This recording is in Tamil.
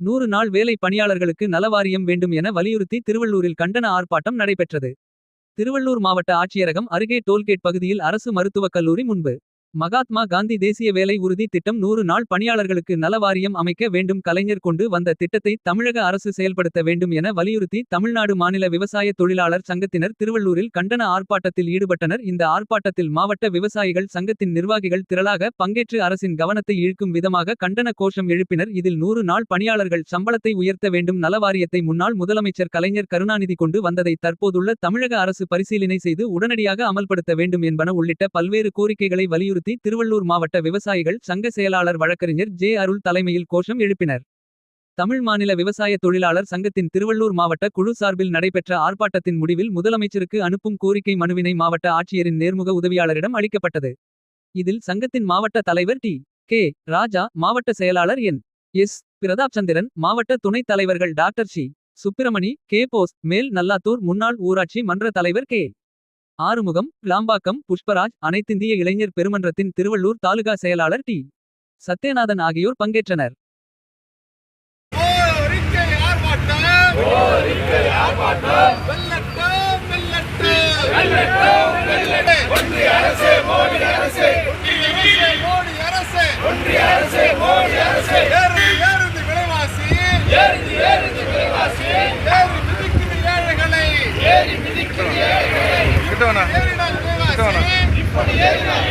நூறு நாள் வேலை பணியாளர்களுக்கு நலவாரியம் வேண்டும் என வலியுறுத்தி திருவள்ளூரில் கண்டன ஆர்ப்பாட்டம் நடைபெற்றது. திருவள்ளூர் மாவட்ட ஆட்சியரகம் அருகே டோல்கேட் பகுதியில் அரசு மருத்துவக் கல்லூரி முன்பு. மகாத்மா காந்தி தேசிய வேலை உறுதி திட்டம் நூறு நாள் பணியாளர்களுக்கு நலவாரியம் அமைக்க வேண்டும் கலைஞர் கொண்டு வந்த திட்டத்தை தமிழக அரசு செயல்படுத்த வேண்டும் என வலியுறுத்தி தமிழ்நாடு மாநில விவசாய தொழிலாளர் சங்கத்தினர் திருவள்ளூரில் கண்டன ஆர்ப்பாட்டத்தில் ஈடுபட்டனர். இந்த ஆர்ப்பாட்டத்தில் மாவட்ட விவசாயிகள் சங்கத்தின் நிர்வாகிகள் திரளாக பங்கேற்று அரசின் கவனத்தை இழுக்கும் விதமாக கண்டன கோஷம் எழுப்பினர். இதில் நூறு நாள் பணியாளர்கள் சம்பளத்தை உயர்த்த வேண்டும். நலவாரியத்தை முன்னாள் முதலமைச்சர் கலைஞர் கருணாநிதி கொண்டு வந்ததை தற்போதுள்ள தமிழக அரசு பரிசீலனை செய்து உடனடியாக அமல்படுத்த வேண்டும் என்பன உள்ளிட்ட பல்வேறு கோரிக்கைகளை வலியுறுத்தி திருவள்ளூர் மாவட்ட விவசாயிகள் சங்க செயலாளர் வழக்கறிஞர் ஜே அருள் தலைமையில் கோஷம் எழுப்பினர். தமிழ் மாநில விவசாய தொழிலாளர் சங்கத்தின் திருவள்ளூர் மாவட்ட குழு சார்பில் நடைபெற்ற ஆர்ப்பாட்டத்தின் முடிவில் முதலமைச்சருக்கு அனுப்பும் கோரிக்கை மனுவினை மாவட்ட ஆட்சியரின் நேர்முக உதவியாளரிடம் அளிக்கப்பட்டது. இதில் சங்கத்தின் மாவட்ட தலைவர் டி. கே. ராஜா மாவட்ட செயலாளர் என். எஸ். பிரதாப் சந்திரன் மாவட்ட துணைத் தலைவர்கள் doctor C. Subramani K. Bose Mel Nallathur முன்னாள் ஊராட்சி மன்ற தலைவர் கே. ஆறுமுகம் லாம்பாக்கம் புஷ்பராஜ் அனைத்திந்திய இளைஞர் பெருமன்றத்தின் திருவள்ளூர் தாலுகா செயலாளர் டி. சத்யநாதன் ஆகியோர் பங்கேற்றனர். கோரிக்கை ஆர்ப்பாட்டம் கோரிக்கை ஆர்ப்பாட்டம் வெல்லட்டும் Kitona. Kitona.